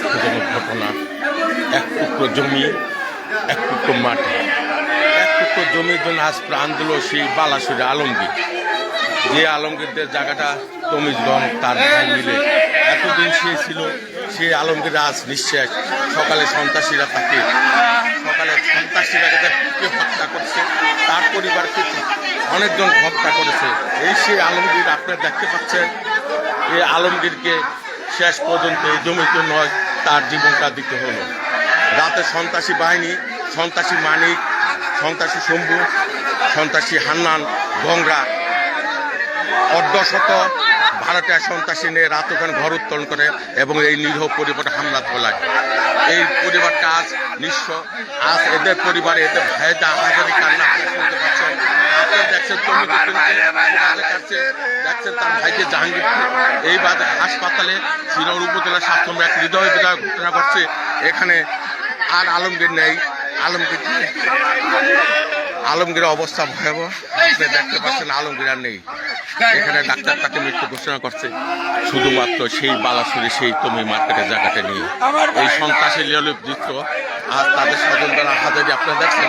দুঃখজনক ঘটনা এক টুকরো জমি, এক টুকরো মাটি এক টুকরো জমির জন্য আজ প্রাণ দিল সেই বালাসুরে আলমগীর। যে আলমগীরদের জায়গাটা তমিজগঞ্জ তার ভাই মিলে এতদিন সে ছিল, সে আলমগীর আজ নিঃশ্বাস সকালে সন্ত্রাসীরা তাকে, সকালে সন্ত্রাসীরা তাকে হত্যা করছে, তার পরিবারকে অনেকজন হত্যা করেছে। এই সেই আলমগীর, আপনারা দেখতে পাচ্ছেন, এই আলমগীরকে শেষ পর্যন্ত এই জমিতে নয় তার জীবনটা দিতে হলো। রাতে সন্ত্রাসী বাহিনী, সন্ত্রাসী মানিক, সন্ত্রাসী শম্ভু, সন্ত্রাসী হান্নান, গংরা, অর্ধশত ভারতীয় সন্ত্রাসী নিয়ে রাত ওখানে ঘর উত্তোলন করে এবং এই নিরীহ পরিবারটা হামলা তোলায় এই পরিবারটা আজ নিঃস্ব। আজ এদের পরিবারে এদের ভাইদা হাজারি কান্না শুনতে পাচ্ছেন। দেখছেন তার ভাইকে জাহাঙ্গীর এই বাদে হাসপাতালে শ্রীনগর উপজেলা স্বাস্থ্য এক হৃদয় বিদায় ঘটনা ঘটছে এখানে আর আলমগীর নেই আলমগীর আলমগীরের অবস্থা ভয়াবহ আপনি দেখতে পাচ্ছেন আলমগীর আর নেই এখানে ডাক্তার তাকে মৃত্যু ঘোষণা করছে শুধুমাত্র সেই বালাসুরি সেই তুমি মার্কেটের জায়গাটা নিয়ে এই সন্ত্রাসী লিপ্ত আর তাদের স্বজন দ্বারা হাজারি আপনারা দেখছেন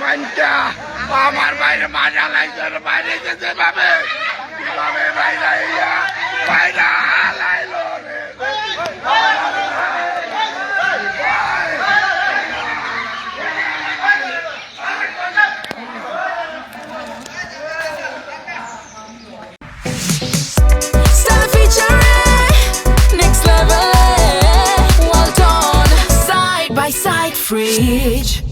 মানকা আমার বাইরে মাজা লাগছে বাইরে যেতে পাবে কিভাবে বাইরে আইয়া বাইরে লাইলো রে Stella featuring next level. Well done, side by side, fridge.